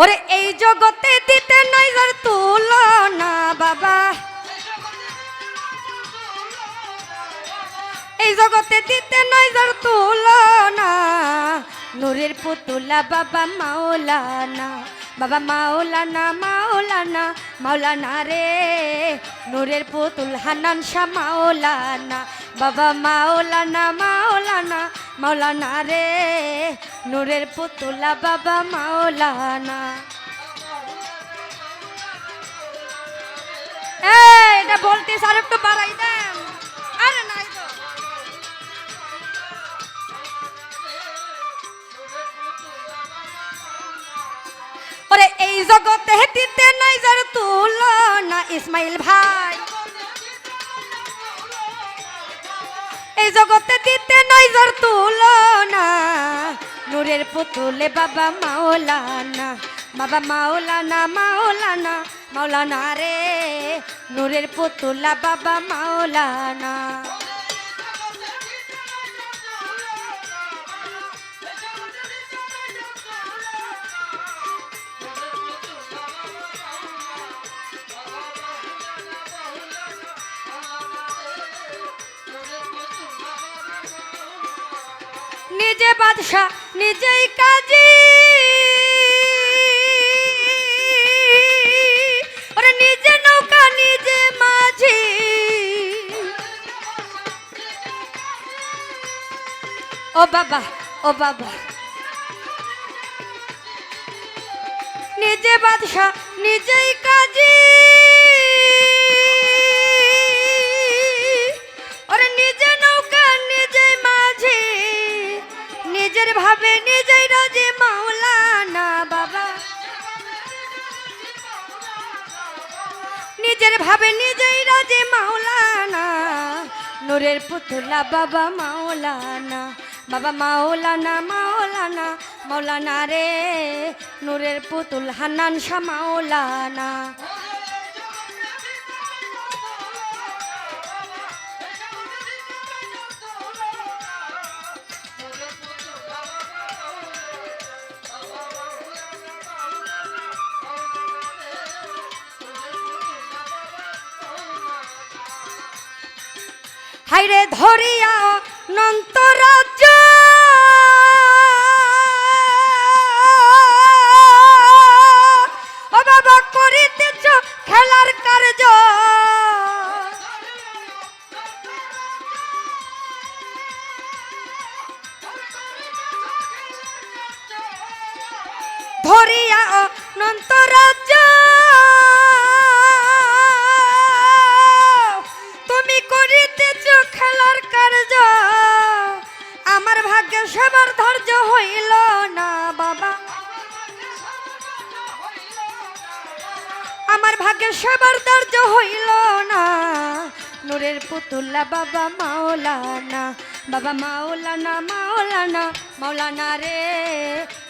ওরে, এই জগতে দিতে নাই যার তুলনা, বাবা। এই জগতে দিতে নাই যার তুলনা। নূরের পুতুলা, বাবা, মাওলানা। বাবা মাওলানা মাওলানা মাওলানা রে। নূরের পুতুল হানান শাহ মাওলানা। বাবা মাওলানা মাওলানা মাওলানা রে। নূরের পুতুলা বাবা মাওলানা। এটা বলতে আর একটু বাড়াই দেন। জগতে দিতে নাই যার তুলনা। ইসমাইল ভাই, এই জগতে দিতে নাই যার তুলনা। নূরের পুতুলে বাবা মাওলানা বাবা মাওলানা মাওলানা মাওলানা রে। নূরের পুতুলা বাবা মাওলানা। নিজে বাদশাহ নিজেই কাজী। ওরে নিজে নৌকা, নিজে মাঝি। ও বাবা ও বাবা। নিজে বাদশাহ নিজেই কাজী। পুতুলা বাবা মাওলানা বাবা মাওলানা মাওলানা মাওলানা রে নূরের পুতুল হানান শাহ মাওলানা। হাইরে ধরিয়া নন্তরাজ্য পুতুল্লা বাবা মাওলানা বাবা মাওলানা মাওলানা মাওলানা রে।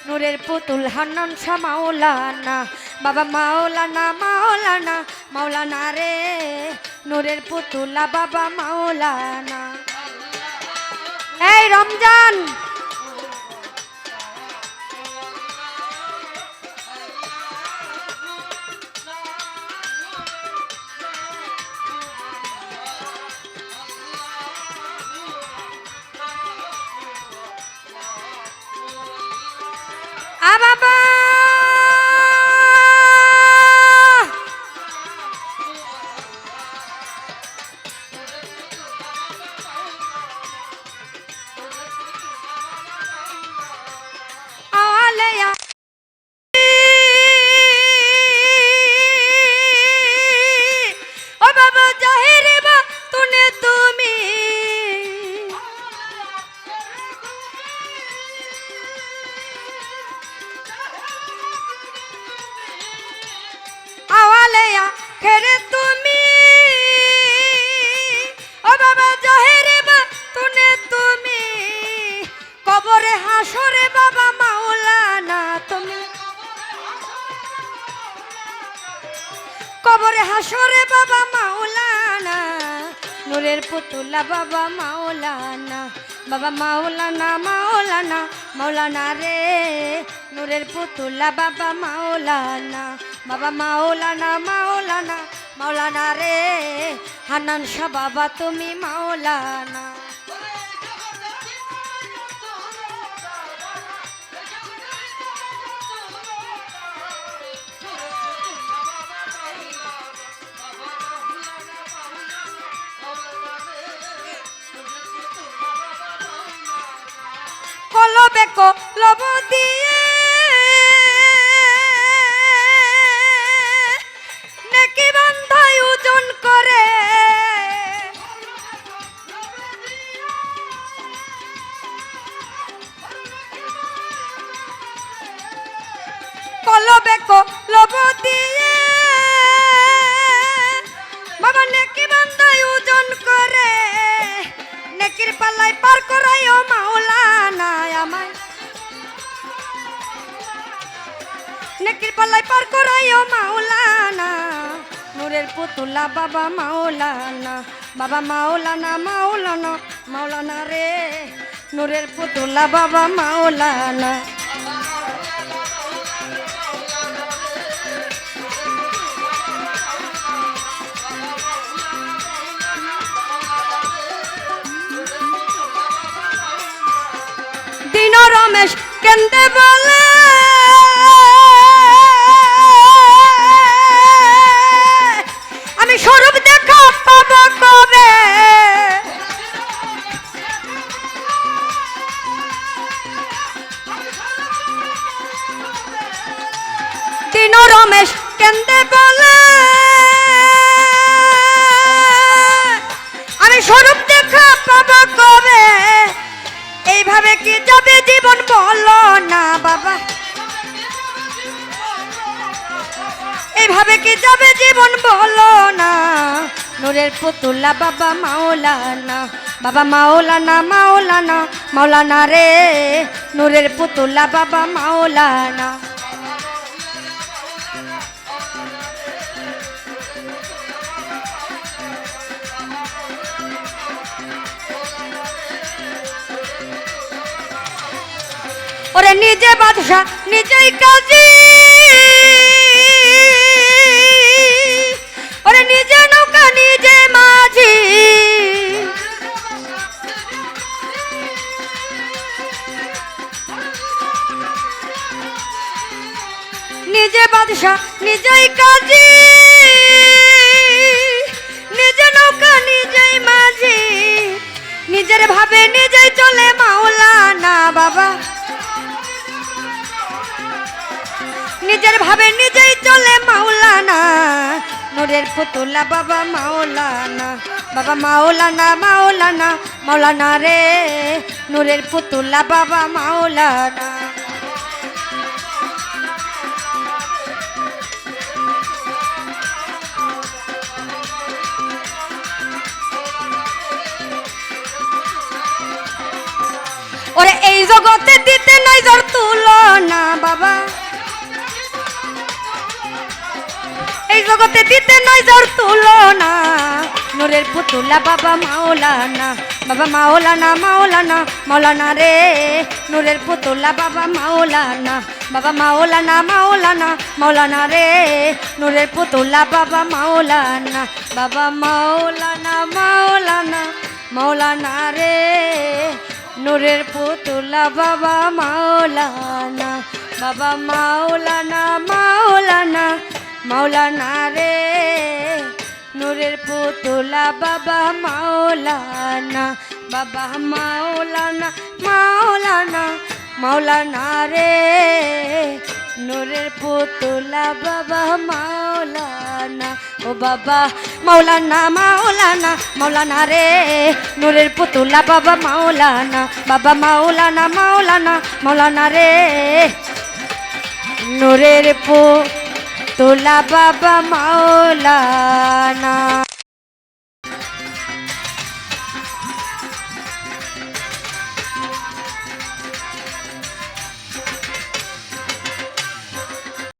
নূরের পুতুল হান্নান শাহ মাওলানা, বাবা মাওলানা মাওলানা মাওলানা রে। নূরের পুতুলা বাবা মাওলানা। এই রমজান! আ বাবা বাবা মাওলানা বাবা মাওলানা মাওলানা মাওলানা রে। নূরের পুতুলা বাবা মাওলানা বাবা মাওলানা মাওলানা মাওলানা রে। হানান শাহ বাবা তুমি মাওলানা। কলব নূরের বাবা মাওলানা বাবা মাওলানা মাওলানা মাওলানা রে। নূরের পুতুলা বাবা মাওলানা। দিন রমেশ কেন্দে বলে স্বরূপ দেখা কবে? দিন রমেশ কেন্দে বলে, আমি স্বরূপ দেখা পাবো কবে? এইভাবে কি যাবে জীবন বলো না বাবা। এইভাবে কি যাবে জীবন বলো না? নূরের পুতুল্লা বাবা মাওলানা বাবা মাওলানা মাওলানা মাওলানা রে। নূরের পুতুল্লা বাবা মাওলানা। ওরে নিজে বাদশা নিজেই কাজী। নিজে বাদশাহ নিজেই কাজী। নূরের পুতুলা বাবা মাওলানা বাবা মাওলানা মাওলানা মাওলানা রে। নূরের পুতুলা বাবা মাওলানা। ওরে এই জগতে দিতে নাই যার তুলনা বাবা। এই জগতে দিতে নাই যার তুলনা। নূরের পুতুলা বাবা মাওলানা বাবা মাওলানা মাওলানা মাওলানা রে। নূরের পুতুলা বাবা মাওলানা বাবা মাওলানা মাওলানা মাওলানা রে। নূরের পুতুলা বাবা মাওলানা বাবা মাওলানা মাওলানা মাওলানা রে। নূরের পুতুলা বাবা মাওলানা বাবা মাওলানা মাওলানা মাওলানা রে, নূরের পুতুলা বাবা মাওলানা বাবা মাওলানা মাওলানা মাওলানা রে, নূরের পুতুলা বাবা মাওলানা, ও বাবা মাওলানা মাওলানা মাওলানা রে, নূরের পুতুলা বাবা মাওলানা বাবা মাওলানা মাওলানা মাওলানা রে, নূরের পুতুলা তোলা বাবা মাওলানা